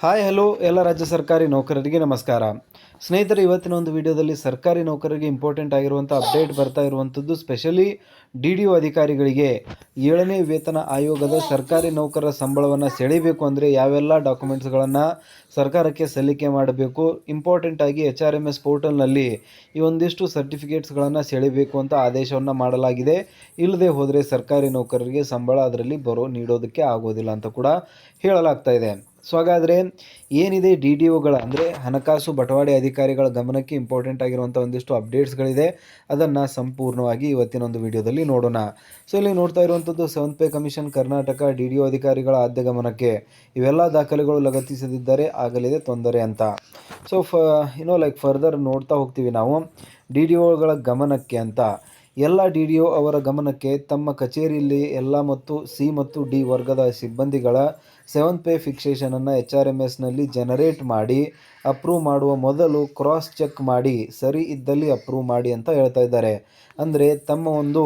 Hi, hello, ಎಲ್ಲ ರಾಜ್ಯ ಸರ್ಕಾರಿ ನೌಕರರಿಗೆ ನಮಸ್ಕಾರ. ಸ್ನೇಹಿತರೆ, ಇವತ್ತಿನ ಒಂದು ವಿಡಿಯೋದಲ್ಲಿ ಸರ್ಕಾರಿ ನೌಕರರಿಗೆ ಇಂಪಾರ್ಟೆಂಟ್ ಆಗಿರುವಂಥ ಅಪ್ಡೇಟ್ ಬರ್ತಾ ಇರುವಂಥದ್ದು ಸ್ಪೆಷಲಿ ಡಿ ಡಿ ಒ ಅಧಿಕಾರಿಗಳಿಗೆ ಏಳನೇ ವೇತನ ಆಯೋಗದ ಸರ್ಕಾರಿ ನೌಕರರ ಸಂಬಳವನ್ನು ಸೆಳೀಬೇಕು ಅಂದರೆ ಯಾವೆಲ್ಲ ಡಾಕ್ಯುಮೆಂಟ್ಸ್ಗಳನ್ನು ಸರ್ಕಾರಕ್ಕೆ ಸಲ್ಲಿಕೆ ಮಾಡಬೇಕು ಇಂಪಾರ್ಟೆಂಟ್ ಆಗಿ ಎಚ್ ಆರ್ ಎಂ ಎಸ್ ಪೋರ್ಟಲ್ನಲ್ಲಿ ಈ ಒಂದಿಷ್ಟು ಸರ್ಟಿಫಿಕೇಟ್ಸ್ಗಳನ್ನು ಸೆಳೀಬೇಕು ಅಂತ ಆದೇಶವನ್ನು ಮಾಡಲಾಗಿದೆ. ಇಲ್ಲದೆ ಹೋದರೆ ಸರ್ಕಾರಿ ನೌಕರರಿಗೆ ಸಂಬಳ ಅದರಲ್ಲಿ ಬರೋ, ನೀಡೋದಕ್ಕೆ ಆಗೋದಿಲ್ಲ ಅಂತ ಕೂಡ ಹೇಳಲಾಗ್ತಾ ಇದೆ. ಸೊ ಹಾಗಾದರೆ ಏನಿದೆ ಡಿ ಡಿ ಒಗಳ ಅಂದರೆ ಹಣಕಾಸು ಬಟವಾಡೆ ಅಧಿಕಾರಿಗಳ ಗಮನಕ್ಕೆ ಇಂಪಾರ್ಟೆಂಟ್ ಆಗಿರುವಂಥ ಒಂದಿಷ್ಟು ಅಪ್ಡೇಟ್ಸ್ಗಳಿದೆ ಅದನ್ನು ಸಂಪೂರ್ಣವಾಗಿ ಇವತ್ತಿನ ಒಂದು ವಿಡಿಯೋದಲ್ಲಿ ನೋಡೋಣ. ಸೊ ಇಲ್ಲಿ ನೋಡ್ತಾ ಇರುವಂಥದ್ದು seventh pay commission Karnataka D D O ಅಧಿಕಾರಿಗಳ ಆದ್ಯ ಗಮನಕ್ಕೆ. ಇವೆಲ್ಲ ದಾಖಲೆಗಳು ಲಗತ್ತಿಸದಿದ್ದರೆ ಆಗಲಿದೆ ತೊಂದರೆ ಅಂತ. ಸೊ ಫ ಏನೋ ಲೈಕ್ ಫರ್ದರ್ ನೋಡ್ತಾ ಹೋಗ್ತೀವಿ ನಾವು. ಡಿ ಡಿ ಒಗಳ ಗಮನಕ್ಕೆ ಅಂತ. ಎಲ್ಲ ಡಿ ಡಿ ಒ ಅವರ ಗಮನಕ್ಕೆ ತಮ್ಮ ಕಚೇರಿಯಲ್ಲಿ ಎಲ್ಲ ಮತ್ತು ಸಿ ಮತ್ತು ಡಿ ವರ್ಗದ ಸಿಬ್ಬಂದಿಗಳ ಸೆವೆಂತ್ ಪೇ ಫಿಕ್ಸೇಷನನ್ನು ಎಚ್ ಆರ್ ಎಂ ಎಸ್ನಲ್ಲಿ ಜನರೇಟ್ ಮಾಡಿ, ಅಪ್ರೂವ್ ಮಾಡುವ ಮೊದಲು ಕ್ರಾಸ್ ಚೆಕ್ ಮಾಡಿ, ಸರಿ ಇದ್ದಲ್ಲಿ ಅಪ್ರೂವ್ ಮಾಡಿ ಅಂತ ಹೇಳ್ತಾ ಇದ್ದಾರೆ. ಅಂದರೆ ತಮ್ಮ ಒಂದು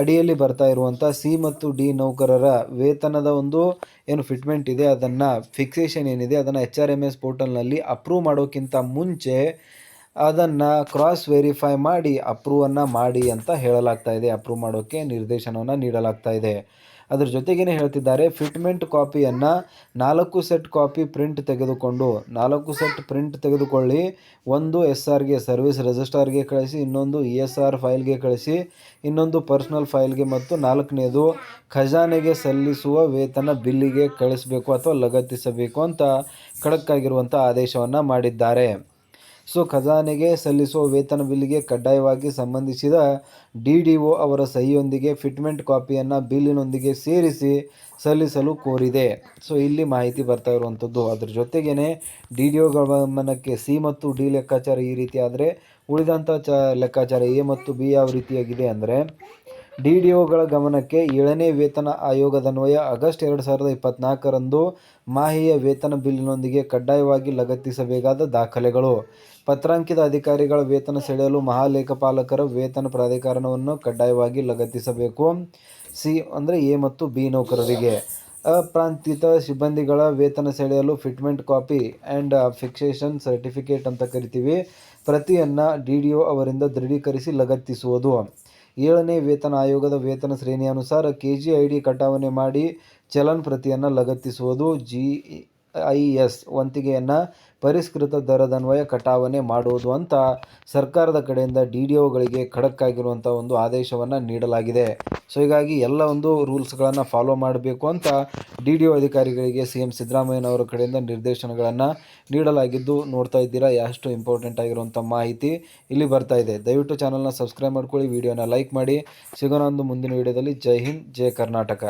ಅಡಿಯಲ್ಲಿ ಬರ್ತಾ ಇರುವಂಥ ಸಿ ಮತ್ತು ಡಿ ನೌಕರರ ವೇತನದ ಒಂದು ಏನು ಫಿಟ್ಮೆಂಟ್ ಇದೆ, ಅದನ್ನು ಫಿಕ್ಸೇಷನ್ ಏನಿದೆ, ಅದನ್ನು ಎಚ್ ಆರ್ ಎಂ ಎಸ್ ಪೋರ್ಟಲ್ನಲ್ಲಿ ಅಪ್ರೂವ್ ಮಾಡೋಕ್ಕಿಂತ ಮುಂಚೆ ಅದನ್ನು ಕ್ರಾಸ್ ವೆರಿಫೈ ಮಾಡಿ, ಅಪ್ರೂವನ್ನು ಮಾಡಿ ಅಂತ ಹೇಳಲಾಗ್ತಾ ಇದೆ. ಅಪ್ರೂವ್ ಮಾಡೋಕ್ಕೆ ನಿರ್ದೇಶನವನ್ನು ನೀಡಲಾಗ್ತಾ ಇದೆ. ಅದ್ರ ಜೊತೆಗೇನೆ ಹೇಳ್ತಿದ್ದಾರೆ ಫಿಟ್ಮೆಂಟ್ ಕಾಪಿಯನ್ನು ನಾಲ್ಕು ಸೆಟ್ ಕಾಪಿ ಪ್ರಿಂಟ್ ತೆಗೆದುಕೊಂಡು, ನಾಲ್ಕು ಸೆಟ್ ಪ್ರಿಂಟ್ ತೆಗೆದುಕೊಳ್ಳಿ, ಒಂದು ಎಸ್ ಆರ್ಗೆ ಸರ್ವಿಸ್ ರಿಜಿಸ್ಟರ್ಗೆ ಕಳಿಸಿ, ಇನ್ನೊಂದು ಇ ಎಸ್ ಆರ್ ಫೈಲ್ಗೆ ಕಳಿಸಿ, ಇನ್ನೊಂದು ಪರ್ಸ್ನಲ್ ಫೈಲ್ಗೆ ಮತ್ತು ನಾಲ್ಕನೇದು ಖಜಾನೆಗೆ ಸಲ್ಲಿಸುವ ವೇತನ ಬಿಲ್ಲಿಗೆ ಕಳಿಸಬೇಕು ಅಥವಾ ಲಗತ್ತಿಸಬೇಕು ಅಂತ ಖಡಕ್ಕಾಗಿರುವಂಥ ಆದೇಶವನ್ನು ಮಾಡಿದ್ದಾರೆ. ಸೊ ಖಜಾನೆಗೆ ಸಲ್ಲಿಸುವ ವೇತನ ಬಿಲ್ಲಿಗೆ ಕಡ್ಡಾಯವಾಗಿ ಸಂಬಂಧಿಸಿದ ಡಿ ಡಿ ಒ ಅವರ ಸಹಿಯೊಂದಿಗೆ ಫಿಟ್ಮೆಂಟ್ ಕಾಪಿಯನ್ನು ಬಿಲ್ಲಿನೊಂದಿಗೆ ಸೇರಿಸಿ ಸಲ್ಲಿಸಲು ಕೋರಿದೆ. ಸೊ ಇಲ್ಲಿ ಮಾಹಿತಿ ಬರ್ತಾ ಇರುವಂಥದ್ದು. ಅದ್ರ ಜೊತೆಗೇ ಡಿ ಡಿ ಒ ಗಮನಕ್ಕೆ ಸಿ ಮತ್ತು ಡಿ ಲೆಕ್ಕಾಚಾರ ಈ ರೀತಿ ಆದರೆ ಉಳಿದಂಥ ಚ ಲೆಕ್ಕಾಚಾರ ಎ ಮತ್ತು ಬಿ ಯಾವ ರೀತಿಯಾಗಿದೆ ಅಂದರೆ ಡಿ ಡಿ ಒಗಳ ಗಮನಕ್ಕೆ ಏಳನೇ ವೇತನ ಆಯೋಗದನ್ವಯ ಆಗಸ್ಟ್ ಎರಡು ಸಾವಿರದ ಇಪ್ಪತ್ತ್ನಾಲ್ಕರಂದು ಮಾಹಿಯ ವೇತನ ಬಿಲ್ಲಿನೊಂದಿಗೆ ಕಡ್ಡಾಯವಾಗಿ ಲಗತ್ತಿಸಬೇಕಾದ ದಾಖಲೆಗಳು. ಪತ್ರಾಂಕಿತ ಅಧಿಕಾರಿಗಳ ವೇತನ ಸೆಳೆಯಲು ಮಹಾಲೇಖಪಾಲಕರ ವೇತನ ಪ್ರಾಧಿಕಾರವನ್ನು ಕಡ್ಡಾಯವಾಗಿ ಲಗತ್ತಿಸಬೇಕು. ಸಿ ಅಂದರೆ ಎ ಮತ್ತು ಬಿ ನೌಕರರಿಗೆ. ಅಪ್ರಾಂತಿತ ಸಿಬ್ಬಂದಿಗಳ ವೇತನ ಸೆಳೆಯಲು fitment copy and fixation certificate ಅಂತ ಕರಿತೀವಿ. ಪ್ರತಿಯನ್ನು ಡಿ ಡಿ ಒ ಅವರಿಂದ ದೃಢೀಕರಿಸಿ ಲಗತ್ತಿಸುವುದು. ಏಳನೇ ವೇತನ ಆಯೋಗದ ವೇತನ ಶ್ರೇಣಿ ಅನುಸಾರ ಕೆ ಜಿ ಐ ಡಿ ಕಟಾವಣೆ ಮಾಡಿ ಚಲನ್ ಪ್ರತಿಯನ್ನು ಲಗತ್ತಿಸುವುದು ಜಿ ಐ ಎಸ್ ವಂತಿಗೆಯನ್ನು ಪರಿಷ್ಕೃತ ದರದನ್ವಯ ಕಟಾವಣೆ ಮಾಡುವುದು ಅಂತ ಸರ್ಕಾರದ ಕಡೆಯಿಂದ ಡಿ ಡಿ ಒಗಳಿಗೆ ಖಡಕ್ ಆಗಿರುವಂಥ ಒಂದು ಆದೇಶವನ್ನು ನೀಡಲಾಗಿದೆ. ಸೊ ಹೀಗಾಗಿ ಎಲ್ಲ ಒಂದು ರೂಲ್ಸ್ಗಳನ್ನು ಫಾಲೋ ಮಾಡಬೇಕು ಅಂತ ಡಿ ಡಿ ಒ ಅಧಿಕಾರಿಗಳಿಗೆ ಸಿ ಎಂ ಸಿದ್ದರಾಮಯ್ಯನವರ ಕಡೆಯಿಂದ ನಿರ್ದೇಶನಗಳನ್ನು ನೀಡಲಾಗಿದ್ದು ನೋಡ್ತಾ ಇದ್ದೀರಾ ಎಷ್ಟು ಇಂಪಾರ್ಟೆಂಟ್ ಆಗಿರುವಂಥ ಮಾಹಿತಿ ಇಲ್ಲಿ ಬರ್ತಾ ಇದೆ. ದಯವಿಟ್ಟು ಚಾನಲ್ನ ಸಬ್ಸ್ಕ್ರೈಬ್ ಮಾಡ್ಕೊಳ್ಳಿ ವಿಡಿಯೋನ ಲೈಕ್ ಮಾಡಿ. ಸಿಗೋಣ ಒಂದು ಮುಂದಿನ ವಿಡಿಯೋದಲ್ಲಿ ಜೈ ಹಿಂದ್, ಜೈ ಕರ್ನಾಟಕ.